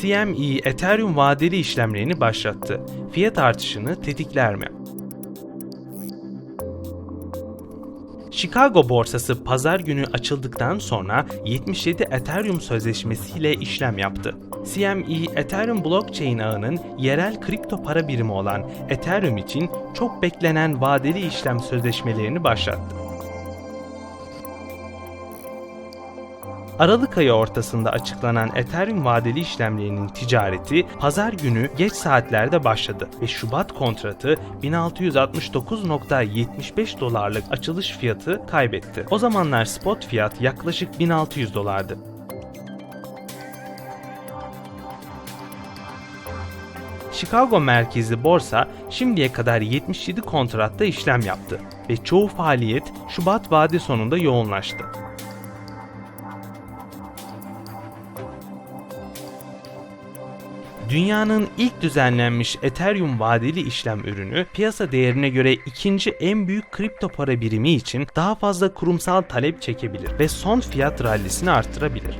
CME Ethereum vadeli işlemlerini başlattı. Fiyat artışını tetikler mi? Chicago borsası pazar günü açıldıktan sonra 77 Ethereum sözleşmesiyle işlem yaptı. CME Ethereum blockchain ağının yerel kripto para birimi olan Ethereum için çok beklenen vadeli işlem sözleşmelerini başlattı. Aralık ayı ortasında açıklanan Ethereum vadeli işlemlerinin ticareti pazar günü geç saatlerde başladı ve Şubat kontratı 1669.75 dolarlık açılış fiyatı kaybetti. O zamanlar spot fiyat yaklaşık 1600 dolardı. Chicago merkezli borsa şimdiye kadar 77 kontratta işlem yaptı ve çoğu faaliyet Şubat vade sonunda yoğunlaştı. Dünyanın ilk düzenlenmiş Ethereum vadeli işlem ürünü piyasa değerine göre ikinci en büyük kripto para birimi için daha fazla kurumsal talep çekebilir ve son fiyat rallisini arttırabilir.